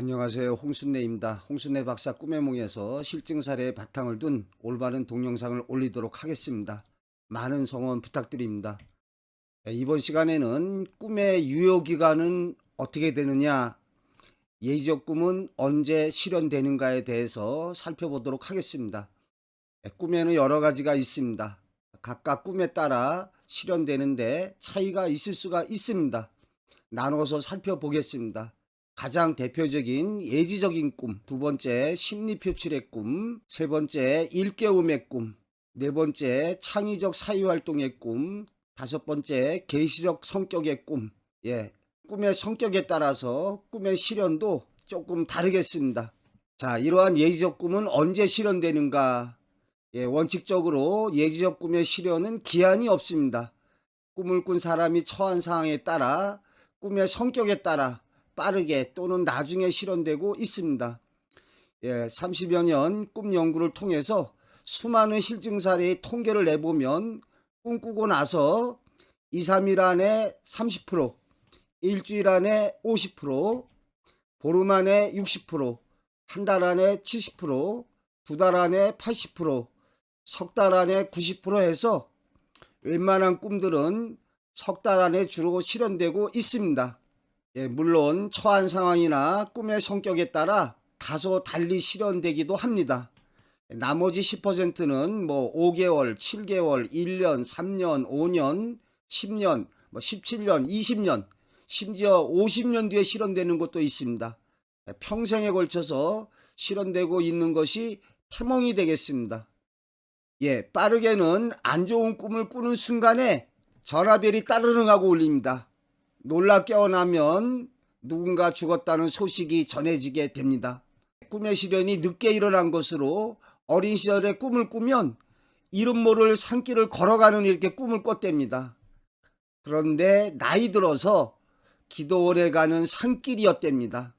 안녕하세요. 홍순례입니다. 홍순례 박사 꿈의 몽에서 실증 사례에 바탕을 둔 올바른 동영상을 올리도록 하겠습니다. 많은 성원 부탁드립니다. 네, 이번 시간에는 꿈의 유효 기간은 어떻게 되느냐, 예지적 꿈은 언제 실현되는가에 대해서 살펴보도록 하겠습니다. 네, 꿈에는 여러 가지가 있습니다. 각각 꿈에 따라 실현되는데 차이가 있을 수가 있습니다. 나눠서 살펴보겠습니다. 가장 대표적인 예지적인 꿈, 두 번째 심리 표출의 꿈, 세 번째 일깨움의 꿈, 네 번째 창의적 사회활동의 꿈, 다섯 번째 계시적 성격의 꿈. 예. 꿈의 성격에 따라서 꿈의 실현도 조금 다르겠습니다. 자, 이러한 예지적 꿈은 언제 실현되는가? 예, 원칙적으로 예지적 꿈의 실현은 기한이 없습니다. 꿈을 꾼 사람이 처한 상황에 따라 꿈의 성격에 따라 빠르게 또는 나중에 실현되고 있습니다. 예, 30여 년 꿈 연구를 통해서 수많은 실증 사례의 통계를 내보면 꿈꾸고 나서 2, 3일 안에 30%, 일주일 안에 50%, 보름 안에 60%, 한 달 안에 70%, 두 달 안에 80%, 석 달 안에 90% 해서 웬만한 꿈들은 석 달 안에 주로 실현되고 있습니다. 예, 물론 처한 상황이나 꿈의 성격에 따라 다소 달리 실현되기도 합니다. 나머지 10%는 뭐 5개월, 7개월, 1년, 3년, 5년, 10년, 뭐 17년, 20년, 심지어 50년 뒤에 실현되는 것도 있습니다. 평생에 걸쳐서 실현되고 있는 것이 태몽이 되겠습니다. 예, 빠르게는 안 좋은 꿈을 꾸는 순간에 전화벨이 따르릉 하고 울립니다. 놀라 깨어나면 누군가 죽었다는 소식이 전해지게 됩니다. 꿈의 실현이 늦게 일어난 것으로 어린 시절에 꿈을 꾸면 이름 모를 산길을 걸어가는 이렇게 꿈을 꿨답니다. 그런데 나이 들어서 기도원에 가는 산길이었답니다.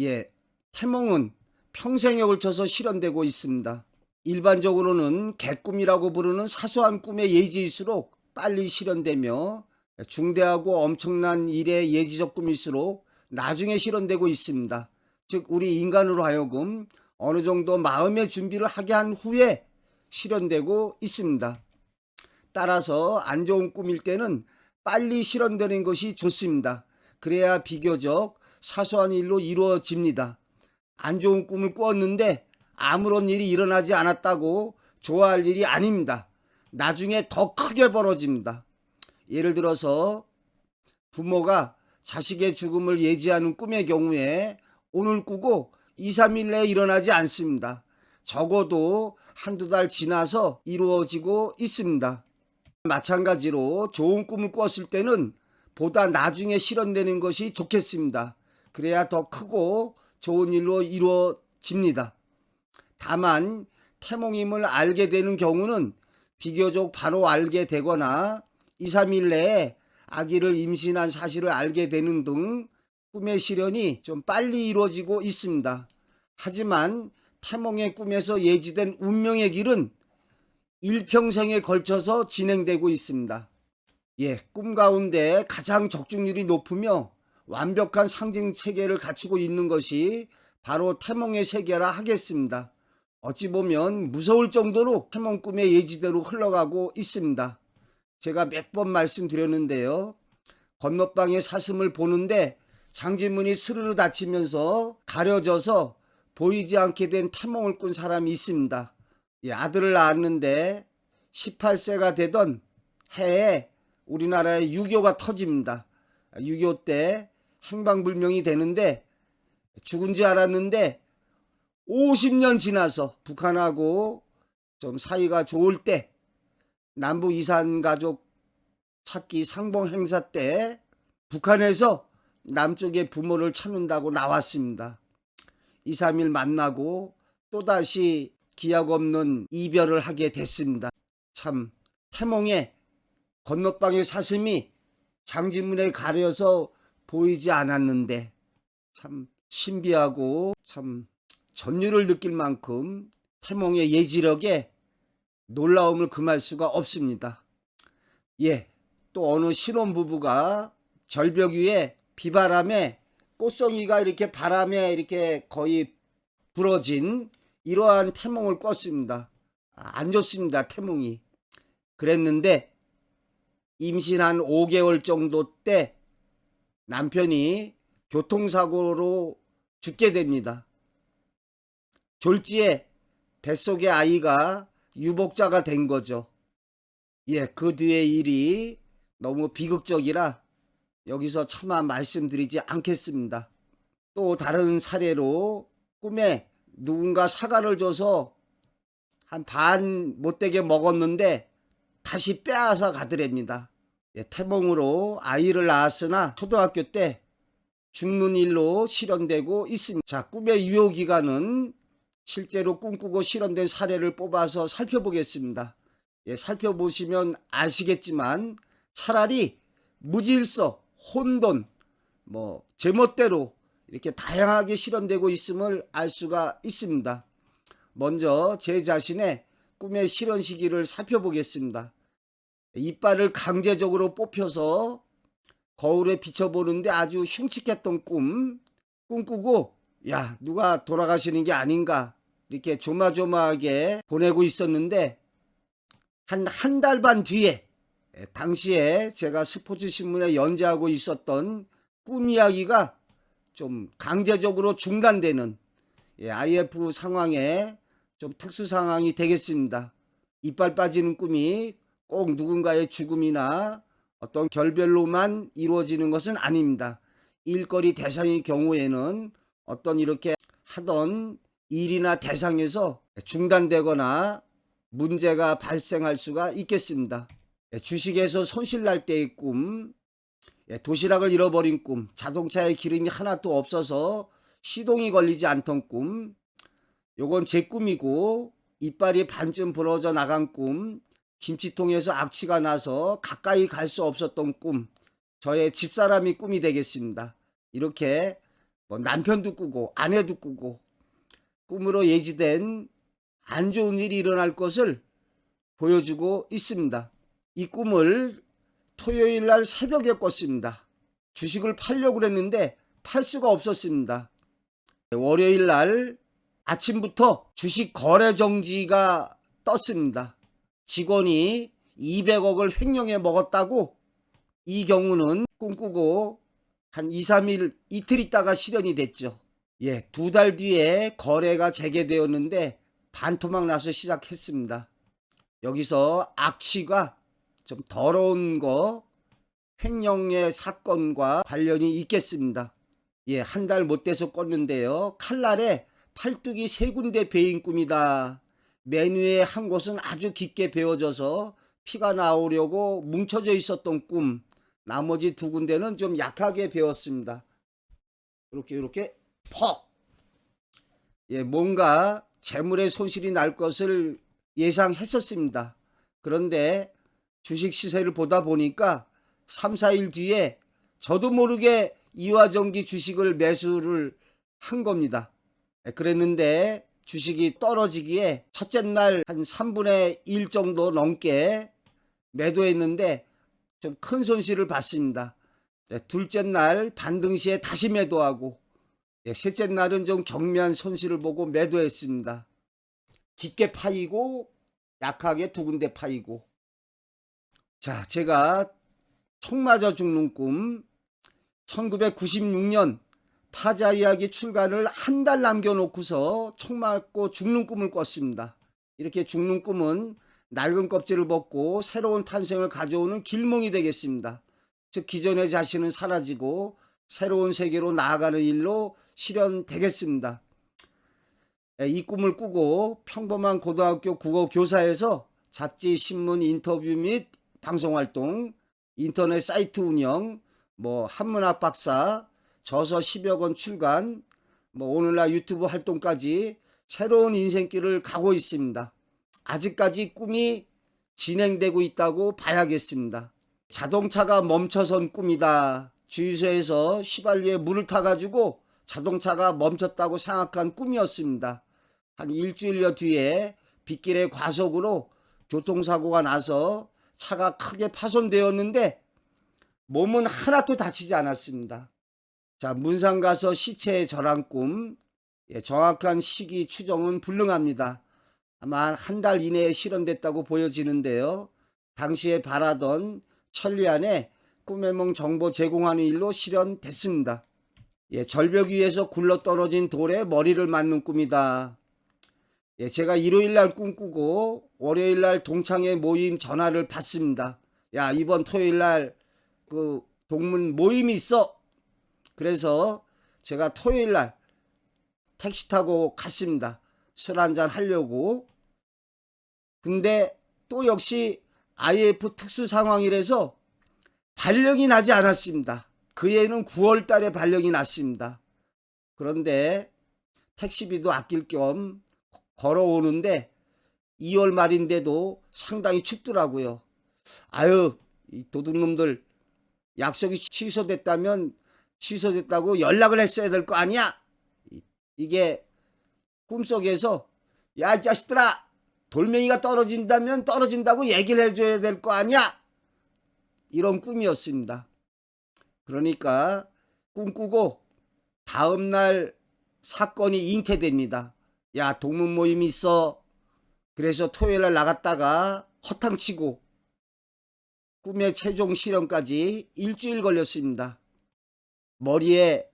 예, 태몽은 평생에 걸쳐서 실현되고 있습니다. 일반적으로는 개꿈이라고 부르는 사소한 꿈의 예지일수록 빨리 실현되며 중대하고 엄청난 일의 예지적 꿈일수록 나중에 실현되고 있습니다. 즉 우리 인간으로 하여금 어느 정도 마음의 준비를 하게 한 후에 실현되고 있습니다. 따라서 안 좋은 꿈일 때는 빨리 실현되는 것이 좋습니다. 그래야 비교적 사소한 일로 이루어집니다. 안 좋은 꿈을 꾸었는데 아무런 일이 일어나지 않았다고 좋아할 일이 아닙니다. 나중에 더 크게 벌어집니다. 예를 들어서 부모가 자식의 죽음을 예지하는 꿈의 경우에 오늘 꾸고 2, 3일 내에 일어나지 않습니다. 적어도 한두 달 지나서 이루어지고 있습니다. 마찬가지로 좋은 꿈을 꿨을 때는 보다 나중에 실현되는 것이 좋겠습니다. 그래야 더 크고 좋은 일로 이루어집니다. 다만 태몽임을 알게 되는 경우는 비교적 바로 알게 되거나 2, 3일 내에 아기를 임신한 사실을 알게 되는 등 꿈의 실현이 좀 빨리 이루어지고 있습니다. 하지만 태몽의 꿈에서 예지된 운명의 길은 일평생에 걸쳐서 진행되고 있습니다. 예, 꿈 가운데 가장 적중률이 높으며 완벽한 상징 체계를 갖추고 있는 것이 바로 태몽의 세계라 하겠습니다. 어찌 보면 무서울 정도로 태몽 꿈의 예지대로 흘러가고 있습니다. 제가 몇 번 말씀드렸는데요. 건너방의 사슴을 보는데 장지문이 스르르 닫히면서 가려져서 보이지 않게 된 태몽을 꾼 사람이 있습니다. 이 아들을 낳았는데 18세가 되던 해에 우리나라에 유교가 터집니다. 유교 때 행방불명이 되는데 죽은 줄 알았는데 50년 지나서 북한하고 좀 사이가 좋을 때 남북 이산 가족 찾기 상봉 행사 때 북한에서 남쪽의 부모를 찾는다고 나왔습니다. 2, 3일 만나고 또다시 기약 없는 이별을 하게 됐습니다. 참 태몽에 건너방의 사슴이 장지문에 가려서 보이지 않았는데 참 신비하고 참 전율을 느낄 만큼 태몽의 예지력에 놀라움을 금할 수가 없습니다. 예, 또 어느 신혼부부가 절벽 위에 비바람에 꽃송이가 이렇게 바람에 이렇게 거의 부러진 이러한 태몽을 꿨습니다. 아, 안 좋습니다. 태몽이. 그랬는데 임신한 5개월 정도 때 남편이 교통사고로 죽게 됩니다. 졸지에 뱃속의 아이가 유복자가 된 거죠. 예, 그 뒤의 일이 너무 비극적이라 여기서 차마 말씀드리지 않겠습니다. 또 다른 사례로 꿈에 누군가 사과를 줘서 한 반 못되게 먹었는데 다시 빼앗아 가더랍니다. 예, 태몽으로 아이를 낳았으나 초등학교 때 죽는 일로 실현되고 있습니다. 자, 꿈의 유효 기간은 실제로 꿈꾸고 실현된 사례를 뽑아서 살펴보겠습니다. 예, 살펴보시면 아시겠지만 차라리 무질서, 혼돈, 뭐 제멋대로 이렇게 다양하게 실현되고 있음을 알 수가 있습니다. 먼저 제 자신의 꿈의 실현 시기를 살펴보겠습니다. 이빨을 강제적으로 뽑혀서 거울에 비춰보는데 아주 흉측했던 꿈 꿈꾸고 야 누가 돌아가시는 게 아닌가 이렇게 조마조마하게 보내고 있었는데 한 한 달 반 뒤에 에, 당시에 제가 스포츠 신문에 연재하고 있었던 꿈 이야기가 좀 강제적으로 중단되는 예, IF 상황에 좀 특수 상황이 되겠습니다. 이빨 빠지는 꿈이 꼭 누군가의 죽음이나 어떤 결별로만 이루어지는 것은 아닙니다. 일거리 대상의 경우에는 어떤 이렇게 하던 일이나 대상에서 중단되거나 문제가 발생할 수가 있겠습니다. 예, 주식에서 손실 날 때의 꿈, 예, 도시락을 잃어버린 꿈, 자동차에 기름이 하나도 없어서 시동이 걸리지 않던 꿈, 요건 제 꿈이고 이빨이 반쯤 부러져 나간 꿈, 김치통에서 악취가 나서 가까이 갈 수 없었던 꿈, 저의 집사람이 꿈이 되겠습니다. 이렇게 뭐 남편도 꾸고 아내도 꾸고 꿈으로 예지된 안 좋은 일이 일어날 것을 보여주고 있습니다. 이 꿈을 토요일 날 새벽에 꿨습니다. 주식을 팔려고 그랬는데 팔 수가 없었습니다. 월요일 날 아침부터 주식 거래 정지가 떴습니다. 직원이 200억을 횡령해 먹었다고 이 경우는 꿈꾸고 한 2, 3일 이틀 있다가 실현이 됐죠. 예, 두 달 뒤에 거래가 재개되었는데 반토막 나서 시작했습니다. 여기서 악취가 좀 더러운 거 횡령의 사건과 관련이 있겠습니다. 예, 한 달 못 돼서 껐는데요. 칼날에 팔뚝이 세 군데 베인 꿈이다. 메뉴의 한 곳은 아주 깊게 베어져서 피가 나오려고 뭉쳐져 있었던 꿈. 나머지 두 군데는 좀 약하게 베었습니다. 이렇게 이렇게 퍽. 예, 뭔가 재물의 손실이 날 것을 예상했었습니다. 그런데 주식 시세를 보다 보니까 3, 4일 뒤에 저도 모르게 이화전기 주식을 매수를 한 겁니다. 예, 그랬는데 주식이 떨어지기에 첫째 날 한 3분의 1 정도 넘게 매도했는데 좀 큰 손실을 봤습니다. 예, 둘째 날 반등 시에 다시 매도하고 예, 셋째 날은 좀 경미한 손실을 보고 매도했습니다. 깊게 파이고 약하게 두 군데 파이고 자 제가 총 맞아 죽는 꿈 1996년 파자 이야기 출간을 한 달 남겨놓고서 총 맞고 죽는 꿈을 꿨습니다. 이렇게 죽는 꿈은 낡은 껍질을 벗고 새로운 탄생을 가져오는 길몽이 되겠습니다. 즉 기존의 자신은 사라지고 새로운 세계로 나아가는 일로 실현되겠습니다. 예, 이 꿈을 꾸고 평범한 고등학교 국어 교사에서 잡지, 신문, 인터뷰 및 방송 활동, 인터넷 사이트 운영, 뭐 한문학 박사, 저서 10여 권 출간, 뭐 오늘날 유튜브 활동까지 새로운 인생길을 가고 있습니다. 아직까지 꿈이 진행되고 있다고 봐야겠습니다. 자동차가 멈춰선 꿈이다. 주유소에서 휘발유에 물을 타가지고 자동차가 멈췄다고 생각한 꿈이었습니다. 한 일주일여 뒤에 빗길의 과속으로 교통사고가 나서 차가 크게 파손되었는데 몸은 하나도 다치지 않았습니다. 자, 문상 가서 시체의 절한 꿈. 예, 정확한 시기 추정은 불능합니다. 아마 한 달 이내에 실현됐다고 보여지는데요. 당시에 바라던 천리안에 꿈의 몽 정보 제공하는 일로 실현됐습니다. 예, 절벽 위에서 굴러 떨어진 돌에 머리를 맞는 꿈이다. 예, 제가 일요일 날 꿈꾸고 월요일 날 동창회 모임 전화를 받습니다. 야, 이번 토요일 날 그 동문 모임이 있어. 그래서 제가 토요일 날 택시 타고 갔습니다. 술 한잔 하려고. 근데 또 역시 IF 특수 상황이라서 발령이 나지 않았습니다. 그 애는 9월 달에 발령이 났습니다. 그런데 택시비도 아낄 겸 걸어오는데 2월 말인데도 상당히 춥더라고요. 아유, 이 도둑놈들 약속이 취소됐다면 취소됐다고 연락을 했어야 될 거 아니야? 이- 이게 꿈속에서 야, 이 자식들아! 돌멩이가 떨어진다면 떨어진다고 얘기를 해줘야 될 거 아니야? 이런 꿈이었습니다. 그러니까 꿈꾸고 다음날 사건이 잉태됩니다. 야, 동문 모임이 있어. 그래서 토요일 날 나갔다가 허탕치고 꿈의 최종 실현까지 일주일 걸렸습니다. 머리에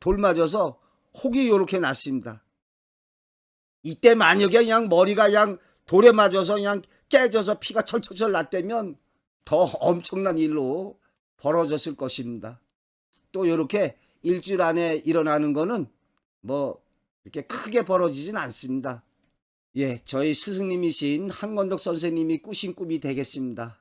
돌 맞아서 혹이 요렇게 났습니다. 이때 만약에 그냥 머리가 그냥 돌에 맞아서 그냥 깨져서 피가 철철철 났다면 더 엄청난 일로 벌어졌을 것입니다. 또 이렇게 일주일 안에 일어나는 거는 뭐 이렇게 크게 벌어지진 않습니다. 예, 저희 스승님이신 한건덕 선생님이 꾸신 꿈이 되겠습니다.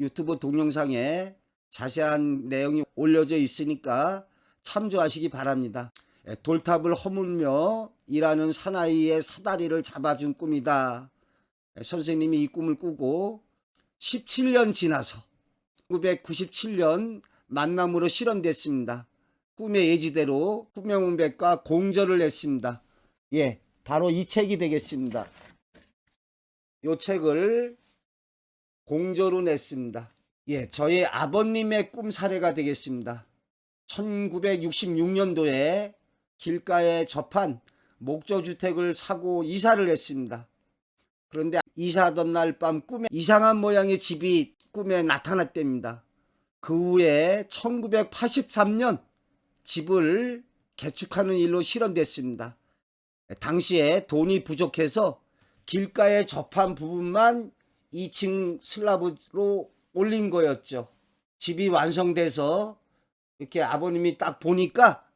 유튜브 동영상에 자세한 내용이 올려져 있으니까 참조하시기 바랍니다. 예, 돌탑을 허물며 일하는 사나이의 사다리를 잡아준 꿈이다. 예, 선생님이 이 꿈을 꾸고 17년 지나서 1997년 만남으로 실현됐습니다. 꿈의 예지대로 꿈명백과 공절을 냈습니다. 예, 바로 이 책이 되겠습니다. 이 책을 공저로 냈습니다. 예, 저의 아버님의 꿈 사례가 되겠습니다. 1966년도에 길가에 접한 목조주택을 사고 이사를 했습니다. 그런데 이사하던 날 밤 꿈에 이상한 모양의 집이 꿈에 나타났답니다. 그 후에 1983년 집을 개축하는 일로 실현됐습니다. 당시에 돈이 부족해서 길가에 접한 부분만 2층 슬라브로 올린 거였죠. 집이 완성돼서 이렇게 아버님이 딱 보니까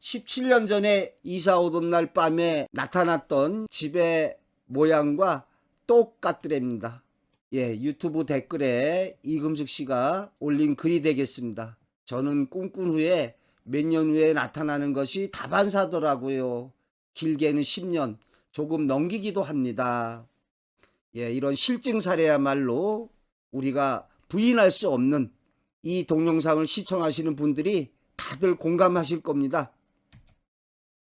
17년 전에 이사 오던 날 밤에 나타났던 집의 모양과 똑같더랍니다. 예, 유튜브 댓글에 이금숙 씨가 올린 글이 되겠습니다. 저는 꿈꾼 후에 몇 년 후에 나타나는 것이 다반사더라고요. 길게는 10년, 조금 넘기기도 합니다. 예, 이런 실증 사례야말로 우리가 부인할 수 없는 이 동영상을 시청하시는 분들이 다들 공감하실 겁니다.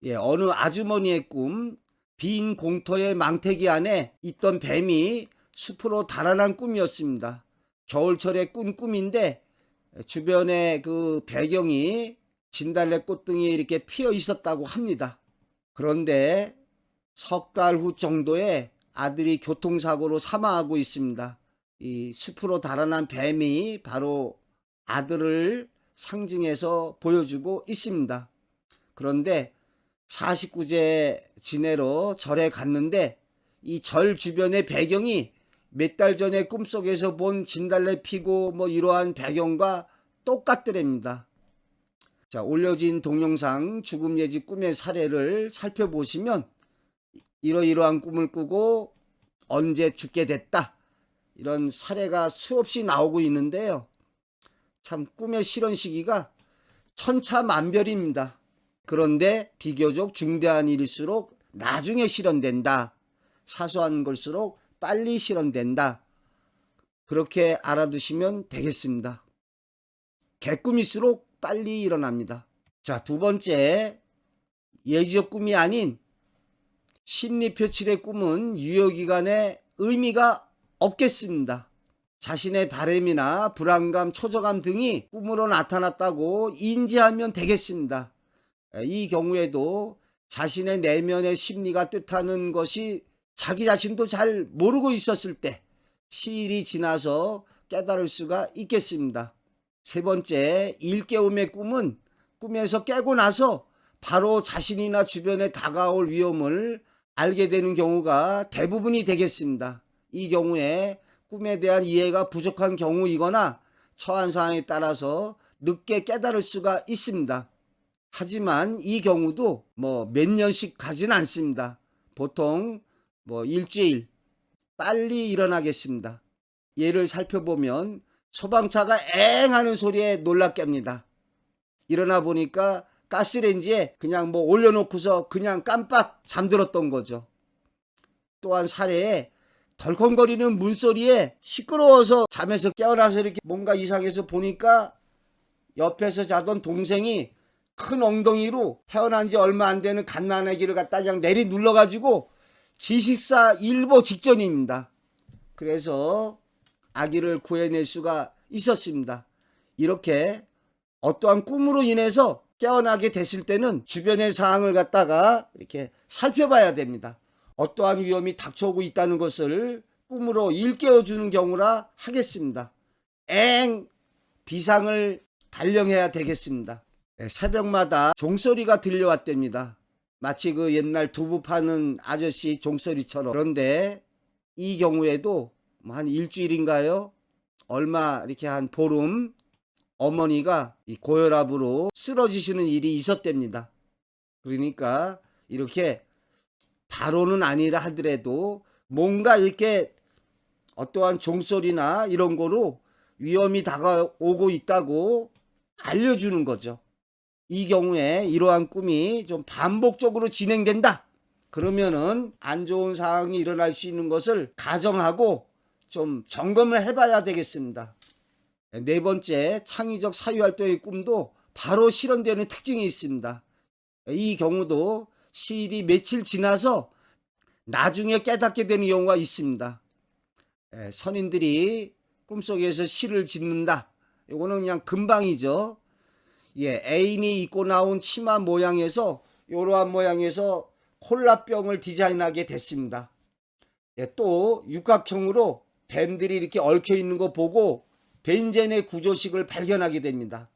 예, 어느 아주머니의 꿈, 빈 공터의 망태기 안에 있던 뱀이 숲으로 달아난 꿈이었습니다. 겨울철에 꾼 꿈인데 주변에 그 배경이 진달래 꽃등이 이렇게 피어 있었다고 합니다. 그런데 석 달 후 정도에 아들이 교통사고로 사망하고 있습니다. 이 숲으로 달아난 뱀이 바로 아들을 상징해서 보여주고 있습니다. 그런데 49제 지내러 절에 갔는데 이 절 주변의 배경이 몇 달 전에 꿈속에서 본 진달래 피고 뭐 이러한 배경과 똑같더랍니다. 자, 올려진 동영상 죽음 예지 꿈의 사례를 살펴보시면 이러이러한 꿈을 꾸고 언제 죽게 됐다. 이런 사례가 수없이 나오고 있는데요. 참 꿈의 실현 시기가 천차만별입니다. 그런데 비교적 중대한 일일수록 나중에 실현된다. 사소한 걸수록 빨리 실현된다. 그렇게 알아두시면 되겠습니다. 개꿈일수록 빨리 일어납니다. 자, 두 번째, 예지적 꿈이 아닌 심리 표출의 꿈은 유효기간에 의미가 없겠습니다. 자신의 바램이나 불안감, 초조감 등이 꿈으로 나타났다고 인지하면 되겠습니다. 이 경우에도 자신의 내면의 심리가 뜻하는 것이 자기 자신도 잘 모르고 있었을 때 시일이 지나서 깨달을 수가 있겠습니다. 세 번째, 일깨움의 꿈은 꿈에서 깨고 나서 바로 자신이나 주변에 다가올 위험을 알게 되는 경우가 대부분이 되겠습니다. 이 경우에 꿈에 대한 이해가 부족한 경우이거나 처한 상황에 따라서 늦게 깨달을 수가 있습니다. 하지만 이 경우도 뭐 몇 년씩 가진 않습니다. 보통 뭐 일주일 빨리 일어나겠습니다. 예를 살펴보면 소방차가 엥 하는 소리에 놀라 깹니다. 일어나 보니까 가스레인지에 그냥 뭐 올려놓고서 그냥 깜빡 잠들었던 거죠. 또한 사례에 덜컹거리는 문소리에 시끄러워서 잠에서 깨어나서 이렇게 뭔가 이상해서 보니까 옆에서 자던 동생이 큰 엉덩이로 태어난 지 얼마 안 되는 갓난아기를 갖다 그냥 내리 눌러가지고 지식사 일보 직전입니다. 그래서 아기를 구해낼 수가 있었습니다. 이렇게 어떠한 꿈으로 인해서 깨어나게 됐을 때는 주변의 상황을 갖다가 이렇게 살펴봐야 됩니다. 어떠한 위험이 닥쳐오고 있다는 것을 꿈으로 일깨워주는 경우라 하겠습니다. 엥! 비상을 발령해야 되겠습니다. 네, 새벽마다 종소리가 들려왔답니다. 마치 그 옛날 두부 파는 아저씨 종소리처럼. 그런데 이 경우에도 뭐한 일주일인가요? 얼마 이렇게 한 보름 어머니가 이 고혈압으로 쓰러지시는 일이 있었답니다. 그러니까 이렇게 바로는 아니라 하더라도 뭔가 이렇게 어떠한 종소리나 이런 거로 위험이 다가오고 있다고 알려주는 거죠. 이 경우에 이러한 꿈이 좀 반복적으로 진행된다. 그러면은 안 좋은 상황이 일어날 수 있는 것을 가정하고 좀 점검을 해봐야 되겠습니다. 네 번째, 창의적 사유활동의 꿈도 바로 실현되는 특징이 있습니다. 이 경우도 시일이 며칠 지나서 나중에 깨닫게 되는 경우가 있습니다. 예, 선인들이 꿈속에서 시를 짓는다. 이거는 그냥 금방이죠. 예, 애인이 입고 나온 치마 모양에서 이러한 모양에서 콜라병을 디자인하게 됐습니다. 예, 또 육각형으로 뱀들이 이렇게 얽혀 있는 거 보고 벤젠의 구조식을 발견하게 됩니다.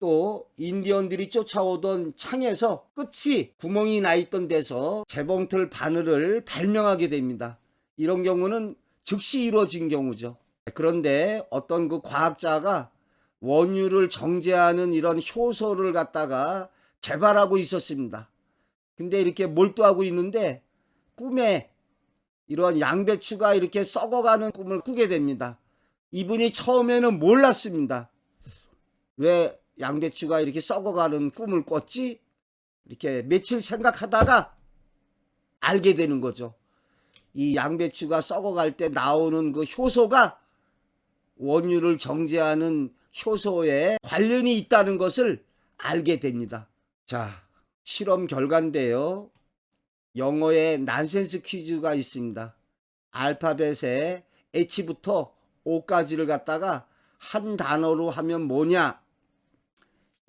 또 인디언들이 쫓아오던 창에서 끝이 구멍이 나 있던 데서 재봉틀 바늘을 발명하게 됩니다. 이런 경우는 즉시 이루어진 경우죠. 그런데 어떤 그 과학자가 원유를 정제하는 이런 효소를 갖다가 개발하고 있었습니다. 근데 이렇게 몰두하고 있는데 꿈에 이런 양배추가 이렇게 썩어가는 꿈을 꾸게 됩니다. 이분이 처음에는 몰랐습니다. 왜 양배추가 이렇게 썩어가는 꿈을 꿨지? 이렇게 며칠 생각하다가 알게 되는 거죠. 이 양배추가 썩어갈 때 나오는 그 효소가 원유를 정제하는 효소에 관련이 있다는 것을 알게 됩니다. 자, 실험 결과인데요. 영어에 난센스 퀴즈가 있습니다. 알파벳에 H부터 O까지를 갖다가 한 단어로 하면 뭐냐?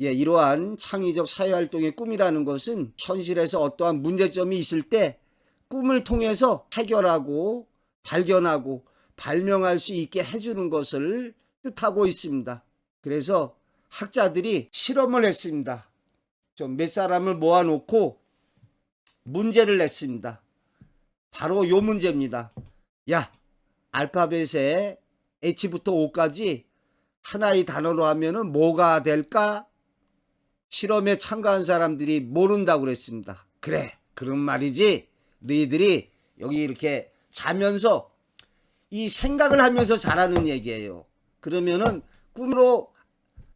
예, 이러한 창의적 사회활동의 꿈이라는 것은 현실에서 어떠한 문제점이 있을 때 꿈을 통해서 해결하고 발견하고 발명할 수 있게 해주는 것을 뜻하고 있습니다. 그래서 학자들이 실험을 했습니다. 좀 몇 사람을 모아놓고 문제를 냈습니다. 바로 요 문제입니다. 야, 알파벳에 H부터 O까지 하나의 단어로 하면은 뭐가 될까? 실험에 참가한 사람들이 모른다고 그랬습니다. 그래, 그런 말이지. 너희들이 여기 이렇게 자면서 이 생각을 하면서 잘하는 얘기예요. 그러면은 꿈으로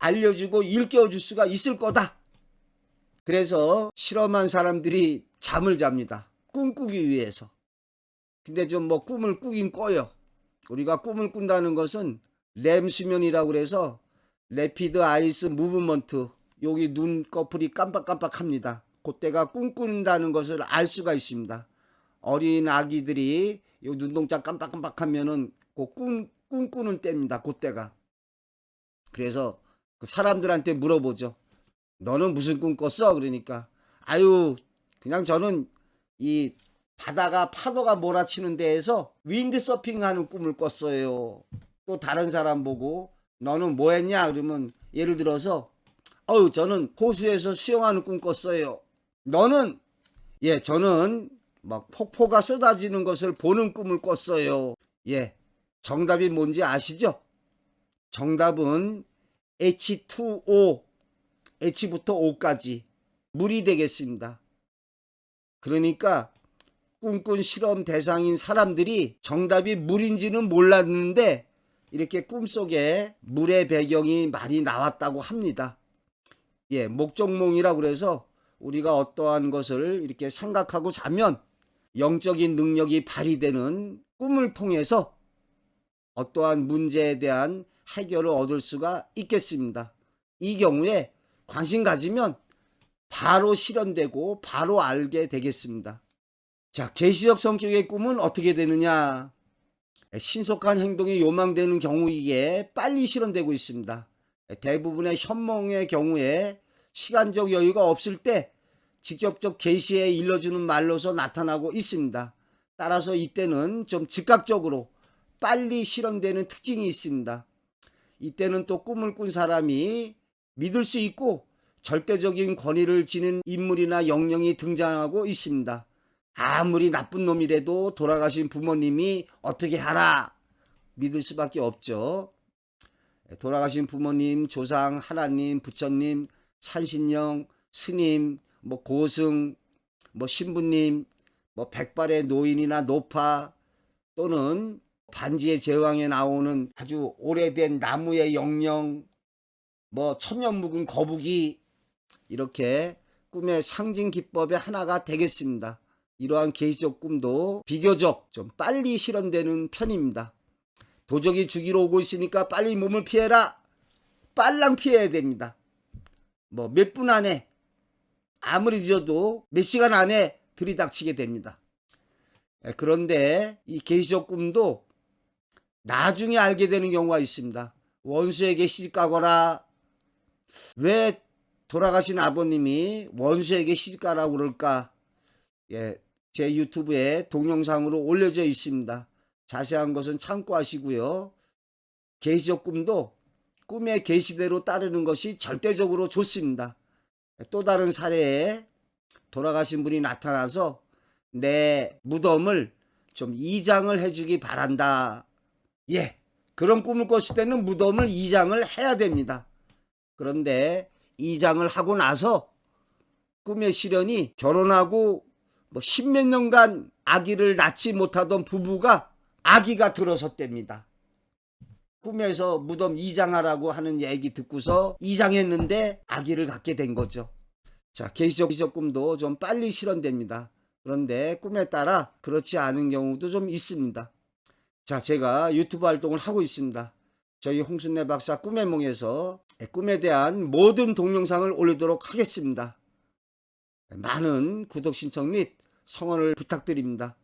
알려주고 일깨워 줄 수가 있을 거다. 그래서 실험한 사람들이 잠을 잡니다. 꿈꾸기 위해서. 근데 좀 뭐 꿈을 꾸긴 꿔요. 우리가 꿈을 꾼다는 것은 렘 수면이라고 그래서 레피드 아이스 무브먼트 여기 눈꺼풀이 깜빡깜빡합니다. 그때가 꿈꾼다는 것을 알 수가 있습니다. 어린 아기들이 요 눈동자 깜빡깜빡하면은 그 꿈, 꿈꾸는 때입니다. 그때가. 그래서 그 사람들한테 물어보죠. 너는 무슨 꿈 꿨어? 그러니까 아유 그냥 저는 이 바다가 파도가 몰아치는 데에서 윈드 서핑하는 꿈을 꿨어요. 또 다른 사람 보고 너는 뭐 했냐? 그러면 예를 들어서 어유 저는 호수에서 수영하는 꿈 꿨어요. 너는 예 저는 막 폭포가 쏟아지는 것을 보는 꿈을 꿨어요. 예 정답이 뭔지 아시죠? 정답은 H2O H부터 O까지 물이 되겠습니다. 그러니까 꿈꾼 실험 대상인 사람들이 정답이 물인지는 몰랐는데 이렇게 꿈속에 물의 배경이 많이 나왔다고 합니다. 예, 목적몽이라 그래서 우리가 어떠한 것을 이렇게 생각하고 자면 영적인 능력이 발휘되는 꿈을 통해서 어떠한 문제에 대한 해결을 얻을 수가 있겠습니다. 이 경우에 관심 가지면 바로 실현되고 바로 알게 되겠습니다. 자, 계시적 성격의 꿈은 어떻게 되느냐? 신속한 행동이 요망되는 경우이기에 빨리 실현되고 있습니다. 대부분의 현몽의 경우에 시간적 여유가 없을 때 직접적 계시에 일러주는 말로서 나타나고 있습니다. 따라서 이때는 좀 즉각적으로 빨리 실현되는 특징이 있습니다. 이때는 또 꿈을 꾼 사람이 믿을 수 있고 절대적인 권위를 지닌 인물이나 영령이 등장하고 있습니다. 아무리 나쁜 놈이라도 돌아가신 부모님이 어떻게 하라 믿을 수밖에 없죠. 돌아가신 부모님, 조상, 하나님, 부처님, 산신령, 스님, 뭐 고승, 뭐 신부님, 뭐 백발의 노인이나 노파 또는 반지의 제왕에 나오는 아주 오래된 나무의 영령, 뭐 천년 묵은 거북이 이렇게 꿈의 상징 기법의 하나가 되겠습니다. 이러한 계시적 꿈도 비교적 좀 빨리 실현되는 편입니다. 도적이 죽이러 오고 있으니까 빨리 몸을 피해라. 빨랑 피해야 됩니다. 뭐 몇 분 안에 아무리 늦어도 몇 시간 안에 들이닥치게 됩니다. 예, 그런데 이 계시적 꿈도 나중에 알게 되는 경우가 있습니다. 원수에게 시집가거라. 왜 돌아가신 아버님이 원수에게 시집가라고 그럴까? 예, 제 유튜브에 동영상으로 올려져 있습니다. 자세한 것은 참고하시고요. 계시적 꿈도 꿈의 계시대로 따르는 것이 절대적으로 좋습니다. 또 다른 사례에 돌아가신 분이 나타나서 내 무덤을 좀 이장을 해주기 바란다. 예, 그런 꿈을 꿨을 때는 무덤을 이장을 해야 됩니다. 그런데 이장을 하고 나서 꿈의 실현이 결혼하고 뭐 십몇 년간 아기를 낳지 못하던 부부가 아기가 들어섰답니다. 꿈에서 무덤 이장하라고 하는 얘기 듣고서 이장했는데 아기를 갖게 된 거죠. 자, 기적 꿈도 좀 빨리 실현됩니다. 그런데 꿈에 따라 그렇지 않은 경우도 좀 있습니다. 자, 제가 유튜브 활동을 하고 있습니다. 저희 홍순래 박사 꿈의 몽에서 꿈에 대한 모든 동영상을 올리도록 하겠습니다. 많은 구독 신청 및 성원을 부탁드립니다.